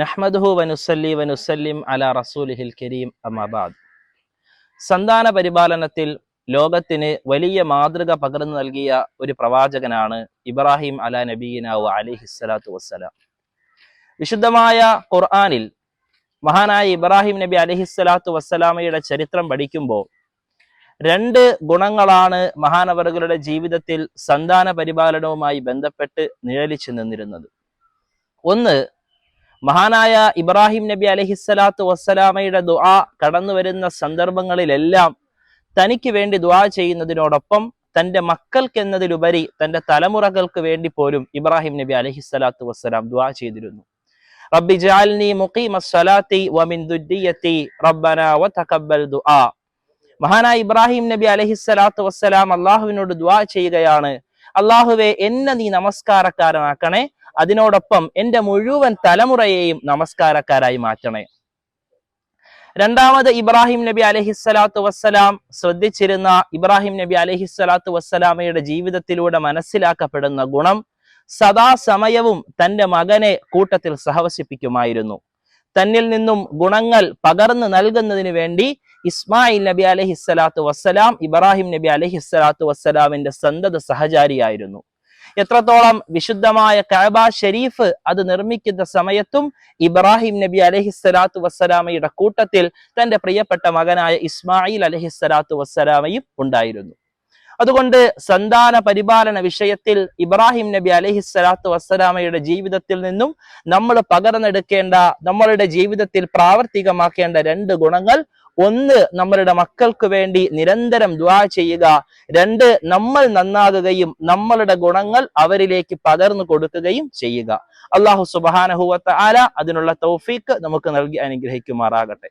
നഹ്മദുഹു വനുസല്ലി വനുസല്ലിം അല റസൂലിഹിൽ കരീം. അമാബാദ് സന്താന പരിപാലനത്തിൽ ലോകത്തിന് വലിയ മാതൃക പകർന്നു നൽകിയ ഒരു പ്രവാചകനാണ് ഇബ്രാഹിം അല നബീനാവു അലിഹിസ്സലാത്തു വസ്സലാം. വിശുദ്ധമായ ഖുർആാനിൽ മഹാനായ ഇബ്രാഹിം നബി അലിഹിസ്സലാത്തു വസ്സലാമയുടെ ചരിത്രം പഠിക്കുമ്പോൾ രണ്ട് ഗുണങ്ങളാണ് മഹാനവറുകളുടെ ജീവിതത്തിൽ സന്താന പരിപാലനവുമായി ബന്ധപ്പെട്ട് നിഴലിച്ചു നിന്നിരുന്നത്. ഒന്ന് മഹാനായ ഇബ്രാഹിം നബി അലഹിസ്സലാത്തു വസ്സലാമയുടെ ദുആ കടന്നു വരുന്ന സന്ദർഭങ്ങളിലെല്ലാം തനിക്ക് വേണ്ടി ദുആ ചെയ്യുന്നതിനോടൊപ്പം തന്റെ മക്കൾക്ക് എന്നതിലുപരി തന്റെ തലമുറകൾക്ക് വേണ്ടി പോലും ഇബ്രാഹിം നബി അലഹിസ്സലാത്തു വസ്സലാം ദുആ ചെയ്തിരുന്നു. റബ്ബി ജാൽനി മുഖീമ സ്വലാത്തി വമിൻ ദുദ്ദിയത്തി റബ്ബന വതഖബ്ബൽ ദുആ. മഹാനായ ഇബ്രാഹിം നബി അലഹിസ്സലാത്തു വസ്സലാം അള്ളാഹുവിനോട് ദുആ ചെയ്യുകയാണ്. അള്ളാഹുവെ എന്നെ നീ നമസ്കാരക്കാരനാക്കണേ. അതിനോടൊപ്പം എന്റെ മുഴുവൻ തലമുറയെയും നമസ്കാരക്കാരായി മാറ്റണേ. രണ്ടാമത് ഇബ്രാഹിം നബി അലഹിസ്സലാത്തു വസ്സലാം. ശ്രദ്ധിച്ചിരുന്ന ഇബ്രാഹിം നബി അലഹിസ്സലാത്തു വസ്സലാമയുടെ ജീവിതത്തിലൂടെ മനസ്സിലാക്കപ്പെടുന്ന ഗുണം സദാസമയവും തന്റെ മകനെ കൂട്ടത്തിൽ സഹവസിപ്പിക്കുമായിരുന്നു. തന്നിൽ നിന്നും ഗുണങ്ങൾ പകർന്നു നൽകുന്നതിന് വേണ്ടി ഇസ്മായിൽ നബി അലഹിസ്സലാത്തു വസ്സലാം ഇബ്രാഹിം നബി അലഹിസ്സലാത്തു വസ്സലാമിന്റെ സന്തത സഹചാരിയായിരുന്നു. എത്രത്തോളം വിശുദ്ധമായ കഅബ ഷരീഫ് അത് നിർമ്മിക്കുന്ന സമയത്തും ഇബ്രാഹിം നബി അലഹിസ്സലാത്തു വസ്സലാമയുടെ കൂട്ടത്തിൽ തന്റെ പ്രിയപ്പെട്ട മകനായ ഇസ്മായിൽ അലഹിസ്സലാത്തു വസ്സലാമയും ഉണ്ടായിരുന്നു. അതുകൊണ്ട് സന്താന പരിപാലന വിഷയത്തിൽ ഇബ്രാഹിം നബി അലഹി സ്വലാത്തു വസ്സലാമയുടെ ജീവിതത്തിൽ നിന്നും നമ്മൾ പകർന്നെടുക്കേണ്ട നമ്മളുടെ ജീവിതത്തിൽ പ്രാവർത്തികമാക്കേണ്ട രണ്ട് ഗുണങ്ങൾ. ഒന്ന് നമ്മളുടെ മക്കൾക്ക് വേണ്ടി നിരന്തരം ദ്വാ ചെയ്യുക. രണ്ട് നമ്മൾ നന്നാകുകയും നമ്മളുടെ ഗുണങ്ങൾ അവരിലേക്ക് പകർന്നു കൊടുക്കുകയും ചെയ്യുക. അള്ളാഹു സുബാനഹുവത്ത ആല അതിനുള്ള തൗഫീക്ക് നമുക്ക് നൽകി അനുഗ്രഹിക്കുമാറാകട്ടെ.